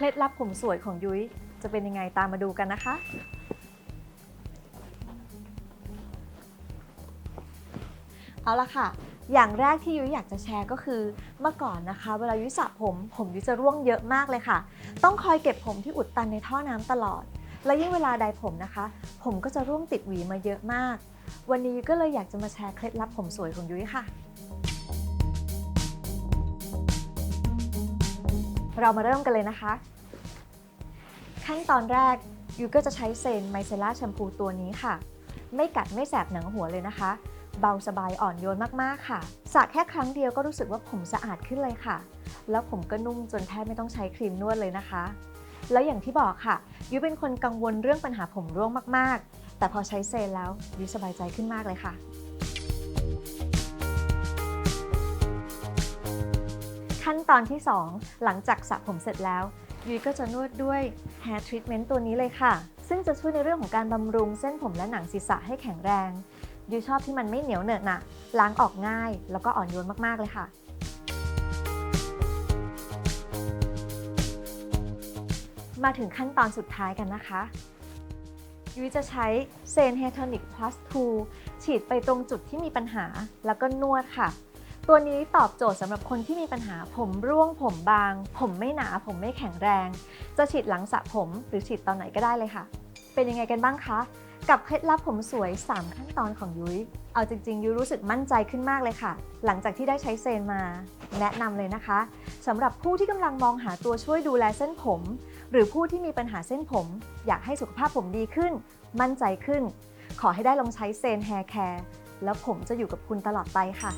เคล็ดลับผมสวยของยุ้ยจะเป็นยังไงตามมาดูกันนะคะ เอาละค่ะ อย่างแรกที่ยุ้ยอยากจะแชร์ก็คือเมื่อก่อนนะคะ เวลายุ้ยสระผมผมยุ้ยจะร่วงเยอะมากเลยค่ะ ต้องคอยเก็บผมที่อุดตันในท่อน้ำตลอด และยิ่งเวลาใดผมนะคะ ผมก็จะร่วงติดหวีมาเยอะมาก วันนี้ยุ้ยก็เลยอยากจะมาแชร์เคล็ดลับผมสวยของยุ้ยค่ะ เรามาเริ่มกันเลยนะคะ ขั้นตอนแรกยุ้ยก็จะใช้เซนไมเซล่าแชมพูตัวนี้ค่ะ ไม่กัดไม่แสบหนังหัวเลยนะคะ เบาสบายอ่อนโยนมากๆค่ะสระแค่ครั้งเดียวก็รู้สึกว่าผมสะอาดขึ้นเลยค่ะ แล้วผมก็นุ่มจนแทบไม่ต้องใช้ครีมนวดเลยนะคะ แล้วอย่างที่บอกค่ะยุ้ยเป็นคนกังวลเรื่องปัญหาผมร่วงมากๆ แต่พอใช้เซนแล้วยุ้ยสบายใจขึ้นมากเลยค่ะ ขั้นตอนที่ 2 หลังจากสระผมเสร็จแล้วยุ้ยก็จะนวดด้วย Hair Treatment ตัวนี้เลยค่ะ ซึ่งจะช่วยในเรื่องของการบำรุงเส้นผมและหนังศีรษะให้แข็งแรงยุ้ยชอบที่มันไม่เหนียวเหนอะหนะล้างออกง่าย แล้วก็อ่อนโยนมากๆเลยค่ะ มาถึงขั้นตอนสุดท้ายกันนะคะยุ้ยจะใช้เซน Hair Tonic Plus 2ฉีดไปตรงจุดที่มีปัญหา แล้วก็นวดค่ะ ตัวนี้ตอบโจทย์สำหรับคนที่มีปัญหาผมร่วงผมบาง ผมไม่หนาผมไม่แข็งแรง จะฉีดหลังสระผมหรือฉีดตอนไหนก็ได้เลยค่ะ เป็นยังไงกันบ้างคะกับเคล็ดลับผมสวย 3 ขั้นตอนของยุ้ย เอาจริงๆ ยุ้ยรู้สึกมั่นใจขึ้นมากเลยค่ะ หลังจากที่ได้ใช้เซนมา แนะนำเลยนะคะสำหรับผู้ที่กำลังมองหาตัวช่วยดูแลเส้นผม หรือผู้ที่มีปัญหาเส้นผม อยากให้สุขภาพผมดีขึ้น มั่นใจขึ้น ขอให้ได้ลองใช้เซนแฮร์แคร์แล้วผมจะอยู่กับคุณตลอดไปค่ะ